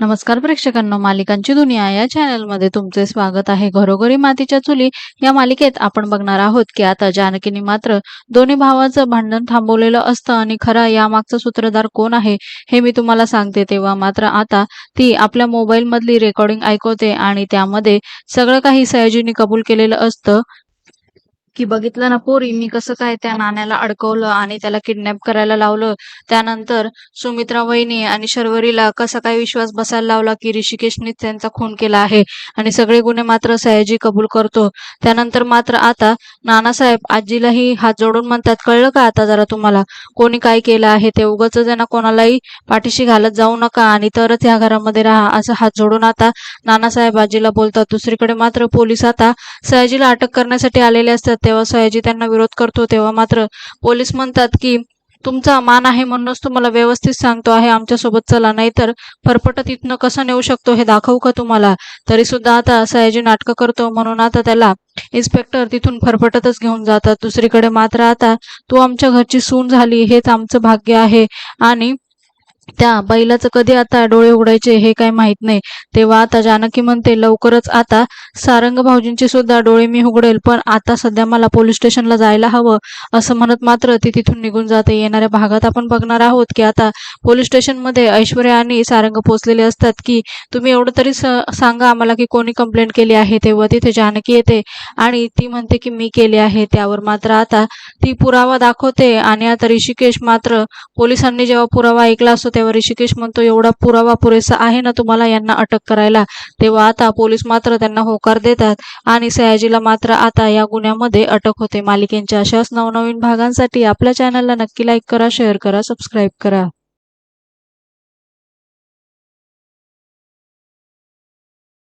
नमस्कार प्रेक्षकांनो मालिकांची दुनिया या चॅनलमध्ये तुमचे स्वागत आहे. घरोघरी मातीच्या चुली या मालिकेत आपण बघणार आहोत की आता जानकीने मात्र दोन्ही भावाचं भांडण थांबवलेलं असतं आणि खरा यामागचा सूत्रधार कोण आहे हे मी तुम्हाला सांगते. तेव्हा मात्र आता ती आपल्या मोबाईल मधली रेकॉर्डिंग ऐकवते आणि त्यामध्ये सगळं काही सयाजीने कबूल केलेलं असतं. की बघितलं ना पोरी मी कसं काय त्या नाण्याला अडकवलं आणि त्याला किडनॅप करायला लावलं. त्यानंतर सुमित्रा वहिनी आणि शर्वरीला कसा काय विश्वास बसायला लावला की ऋषिकेशनीच त्यांचा खून केला आहे आणि सगळे गुन्हे मात्र सयाजी कबूल करतो. त्यानंतर मात्र आता नानासाहेब आजीलाही हात जोडून म्हणतात कळलं का आता जरा तुम्हाला? कोणी काय केलं आहे? ते उगाच त्यांना कोणालाही पाठीशी घालत जाऊ नका आणि तरच या घरामध्ये राहा. असं हात जोडून आता नानासाहेब आजीला बोलतात. दुसरीकडे मात्र पोलीस आता सयाजीला अटक करण्यासाठी आलेले असतात. तेव्हा सयाजी त्यांना विरोध करतो तेव्हा मात्र पोलीस म्हणतात की तुमचा मान आहे म्हणूनच तुम्हाला व्यवस्थित सांगतो आहे आमच्यासोबत चला नाहीतर फरफटत इथनं कसं नेऊ शकतो हे दाखवू का तुम्हाला? तरी सुद्धा आता सयाजी नाटकं करतो म्हणून आता त्याला इन्स्पेक्टर तिथून फरफटतच घेऊन जातात. दुसरीकडे मात्र आता तू आमच्या घरची सून झाली हेच आमचं भाग्य आहे. आणि त्या बैलाचं कधी आता डोळे उघडायचे हे काही माहीत नाही. तेव्हा आता जानकी म्हणते लवकरच आता सारंग भाऊजींचे सुद्धा डोळे मी उघडेल पण आता सध्या मला पोलीस स्टेशनला जायला हवं. असं म्हणत मात्र ती तिथून निघून जाते. येणाऱ्या भागात आपण बघणार आहोत की आता पोलीस स्टेशनमध्ये ऐश्वर्या आणि सारंग पोचलेले असतात की तुम्ही एवढं तरी स- सांगा आम्हाला की कोणी कंप्लेंट केली आहे. तेव्हा तिथे जानकी येते आणि ती म्हणते की मी केली आहे. त्यावर मात्र आता ती पुरावा दाखवते आणि आता ऋषिकेश मात्र पोलिसांनी जेव्हा पुरावा ऐकला असतो तेव्हा ऋषिकेश म्हणतो एवढा पुरावा पुरेसा आहे ना तुम्हाला यांना अटक करायला? तेव्हा आता पोलीस मात्र त्यांना होकार देतात आणि सयाजीला मात्र आता या गुन्ह्यामध्ये अटक होते. मालिकेंच्या अशाच नवनवीन भागांसाठी आपल्या चॅनलला नक्की लाईक करा शेअर करा सबस्क्राईब करा.